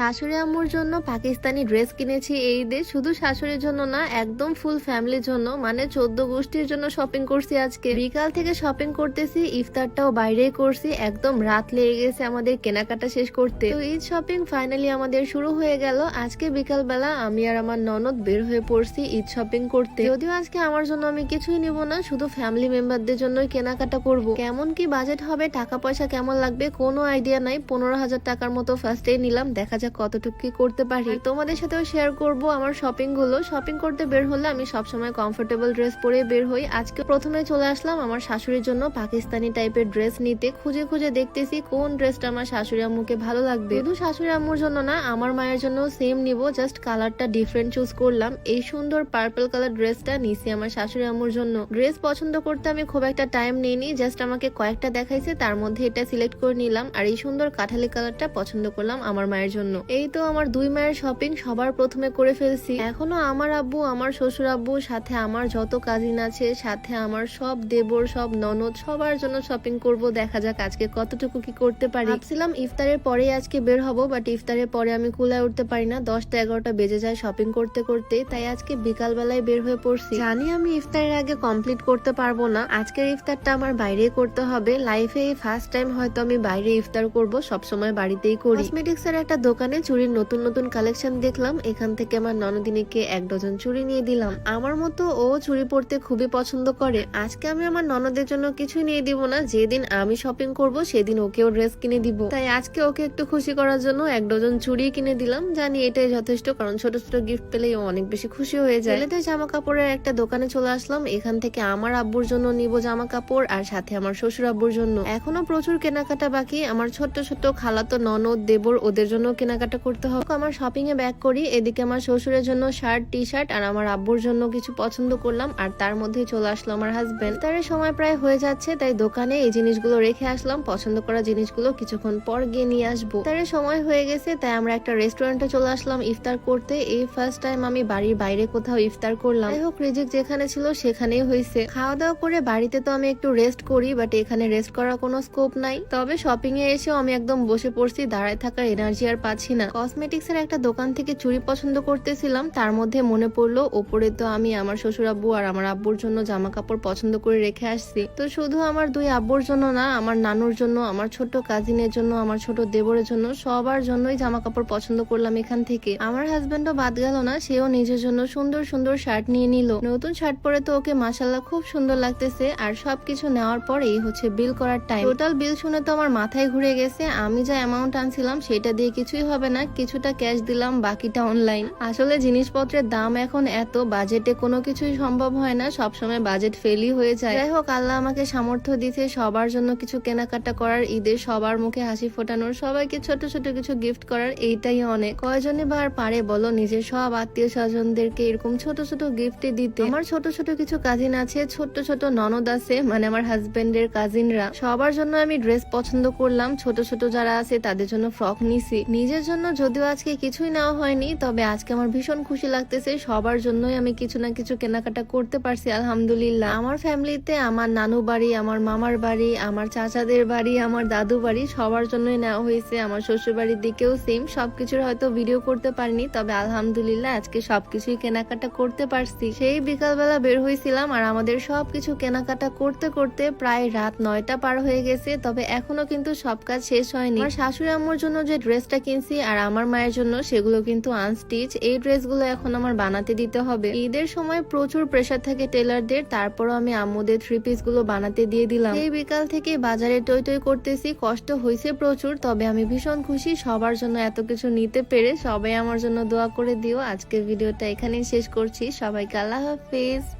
শাশুড়ি আম্মুর জন্য পাকিস্তানি ড্রেস কিনেছি এই ঈদে শুধু শাশুড়ির জন্য না, একদম ফুল ফ্যামিলির জন্য। মানে চোদ্দ গোষ্ঠীর জন্য শপিং করছি আজকে। বিকাল থেকে শপিং করতেছি, ইফতারটাও বাইরেই করছি। একদম রাত লেগে গেছে আমাদের কেনাকাটা শেষ করতে। তো ঈদ শপিং ফাইনালি আমাদের শুরু হয়ে গেল। আজকে বিকাল বেলা আমি আর আমার ননদ বের হয়ে পড়ছি ঈদ শপিং করতে। যদিও আজকে আমার জন্য আমি কিছুই নিব না, শুধু ফ্যামিলি মেম্বারদের জন্যই কেনাকাটা করব। কেমন কি বাজেট হবে, টাকা পয়সা কেমন লাগবে, কোনো আইডিয়া নাই। পনেরো হাজার টাকার মতো ফার্স্টেই নিলাম, দেখা যাক কতটুকু কি করতে পারি? তোমাদের সাথেও শেয়ার করব আমার শপিংগুলো শপিং করতে বের হলে আমি সবসময় কমফোর্টেবল ড্রেস পরে বের হই। আজকে প্রথমে চলে আসলাম আমার শাশুড়ির জন্য পাকিস্তানি টাইপের ড্রেস নিতে। খুঁজে খুঁজে দেখতেছি কোন ড্রেসটা আমার শাশুড়ি আম্মুকে ভালো লাগবে। শুধু শাশুড়ি আম্মুর জন্য না, আমার মায়ের জন্য সেম নিব। জাস্ট কালারটা ডিফারেন্ট চুজ করলাম। এই সুন্দর পার্পল কালার ড্রেসটা নিছি আমার শাশুড়ি আম্মুর জন্য। ড্রেস পছন্দ করতে আমি খুব একটা টাইম নিইনি। জাস্ট আমাকে কয়েকটা দেখাইছে, তার মধ্যে এটা সিলেক্ট করে নিলাম। আর এই সুন্দর কাঠালি কালারটা পছন্দ করলাম আমার মায়ের জন্য। এই তো আমার দুই মায়ের শপিং সবার প্রথমে করে ফেলছি। এখনও আমার আব্বু, আমার শ্বশুর আব্বু, সাথে আমার যত কাজিন আছে, সাথে আমার সব দেবর, সব ননদ, সবার জন্য শপিং করব। দেখা যাক আজকে কতটুকু কি করতে পারি। ভাবছিলাম ইফতারের পরে আজকে বের হব বাট ইফতারের পরে আমি কুলায় উঠতে পারি না। দশটা এগারোটা বেজে যায় শপিং করতে করতে, তাই আজকে বিকাল বেলায় বের হয়ে পড়ছি। জানি আমি ইফতারের আগে কমপ্লিট করতে পারব না। আজকের ইফতারটা আমার বাইরে করতে হবে। লাইফে ফার্স্ট টাইম হয়তো আমি বাইরে ইফতার করব, সবসময় বাড়িতেই করি। কসমেটিক্স এর একটা দোকানে চুড়ির নতুন নতুন কালেকশন দেখলাম। এখান থেকে আমার ননদিনীকে এক ডজন চুড়ি নিয়ে দিলাম। আমার মতো ও চুড়ি পরতে খুবই পছন্দ করে। আজকে আমি আমার ননদের জন্য কিছু নিয়ে দিব না। যেদিন আমি শপিং করব, সেদিন ওকেও ড্রেস কিনে দিব। তাই আজকে ওকে একটু খুশি করার জন্য এক ডজন চুড়ি কিনে দিলাম। জানি এটাই যথেষ্ট, কারণ ছোট ছোট গিফট পেলেই ও অনেক বেশি খুশি হয়ে যায়। ছেলেদের জামা কাপড়ের একটা দোকানে চলে আসলাম। এখান থেকে আমার আব্বুর জন্য নিব জামা কাপড় আর সাথে আমার শ্বশুর আব্বুর জন্য। এখনও প্রচুর কেনাকাটা বাকি। আমার ছোট্ট ছোট্ট খালাতো ননদ দেবর ওদের জন্য কেনাকাটা করতে হবে আমার শপিং এ ব্যাক করি। এদিকে আমার শ্বশুরের জন্য শার্ট টি শার্ট আর আমার আব্বুর জন্য কিছু পছন্দ করলাম, আর তার মধ্যেই চলে আসলো আমার হাজবেন্ড তার সময় প্রায় হয়ে যাচ্ছে, তাই দোকানে এই জিনিসগুলো রেখে আসলাম। পছন্দ করা জিনিসগুলো কিছুক্ষণ পর গিয়ে নিয়ে আসব। তার সময় হয়ে গেছে, তাই আমরা একটা রেস্টুরেন্টে চলে আসলাম ইফতার করতে। এই ফার্স্ট টাইম আমি বাড়ির বাইরে কোথাও ইফতার করলাম। যাই হোক, রিজিক যেখানে ছিল সেখানেই হয়েছে। খাওয়া দাওয়া করে বাড়িতে তো আমি একটু রেস্ট করি বাট এখানে রেস্ট করার কোনো স্কোপ নাই। তবে শপিং এ এসেও আমি একদম বসে পড়ছি, দাঁড়ায় থাকার এনার্জি আর পাচ্ছি না। কসমেটিক্স এর একটা দোকান থেকে চুড়ি পছন্দ করতেছিলাম, তার মধ্যে মনে পড়ল, ওপরে তো আমি আমার শ্বশুর আব্বু আর আমার আব্বুর জন্য জামা কাপড় পছন্দ করে রেখে আসছি। তো শুধু আমার দুই আব্বুর জন্য না, আমার নানুর জন্য, আমার ছোট কাজিনের জন্য, আমার ছোট দেবরের জন্য সবার জন্যই জামা কাপড় পছন্দ করলাম এখান থেকে। আমার হাজবেন্ডও বাদ গেল না, সেও নিজের জন্য সুন্দর সুন্দর শার্ট নিয়ে নিল। নতুন শার্ট পরে তো ওকে মাসাল্লাহ খুব সুন্দর লাগতেছে, আর সবকিছু নেওয়ার পরে এই হচ্ছে বিল করার টাইম টোটাল বিল শুনে তো আমার মাথায় ঘুরে গেছে, আমি যা অ্যামাউন্ট আনছিলাম, সেটা দিয়ে কিছুই হবে না, কিছুটা ক্যাশ দিলাম, বাকিটা অনলাইন। আসলে জিনিসপত্রের দাম এখন এত, বাজেটে কোনো কিছুই সম্ভব হয় না, সবসময় বাজেট ফেলই হয়ে যায়। যাই হোক, আল্লাহ আমাকে সামর্থ্য দিতে সবার জন্য কিছু কেনাকাটা করার, ঈদের সবার মুখে হাসি ফোটানোর, সবাইকে ছোট ছোট কিছু গিফট করার, এইটাই অনেক। কয়জনে বা আর পারে বলো, নিজের সব আত্মীয় স্বজনদেরকে এরকম ছোট ছোট গিফট দিতে? আমার ছোট ছোট কিছু কাজিন আছে, ছোট ছোট ননদ আছে মানে আমার হাজবেন্ডের কাজিনরা সবার জন্য আমি ড্রেস পছন্দ করলাম, ছোট ছোট যারা আছে, তাদের জন্য ফ্রক নিছি। নিজের জন্য যদিও আজকে কিছুই নেওয়া হয়নি, তবে আজকে আমার ভীষণ খুশি লাগতেছে। সবার জন্যই আমি কিছু না কিছু কেনাকাটা করতে পারছি, আলহামদুলিল্লাহ। আমার ফ্যামিলিতে আমার নানু বাড়ি, আমার মামার বাড়ি, আমার চাচাদের বাড়ি, আমার দাদু বাড়ি, সবার জন্যই নেওয়া হয়েছে। আমার শ্বশুর বাড়ির দিকেও সেম সবকিছুর হয়তো ভিডিও করতে পারিনি, তবে আলহামদুলিল্লাহ আজকে সবকিছুই কেনাকাটা করতে পারছি। সেই বিকালবেলা বের হয়েছিলাম আর আমাদের সবকিছু কেনাকাটা করতে করতে প্রায় রাত নয়টা পার হয়ে গেছে, তবে এখনও কিন্তু সব কাজ শেষ হয়নি। আমার শাশুড়ি আম্মুর জন্য যে ড্রেসটা কিনছি আর আমার মায়ের জন্য সেগুলো কিন্তু আনস্টিচ। এই ড্রেসগুলো এখন আমার বানাতে দিতে হবে। ঈদের সময় প্রচুর প্রেসার থাকে টেলারদের তারপরও আমি আম্মুদের থ্রি পিসগুলো বানাতে দিয়ে দিলাম। এই বিকাল থেকে বাজারে টই টই করতেছি, কষ্ট হয়েছে প্রচুর, তবে আমি ভীষণ খুশি, সবার জন্য এত কিছু নিতে পেরে সবাই আমার জন্য দোয়া করে দিও। আজকের ভিডিওটা এখানেই শেষ করছি। সবাইকে আল্লাহ হাফিজ।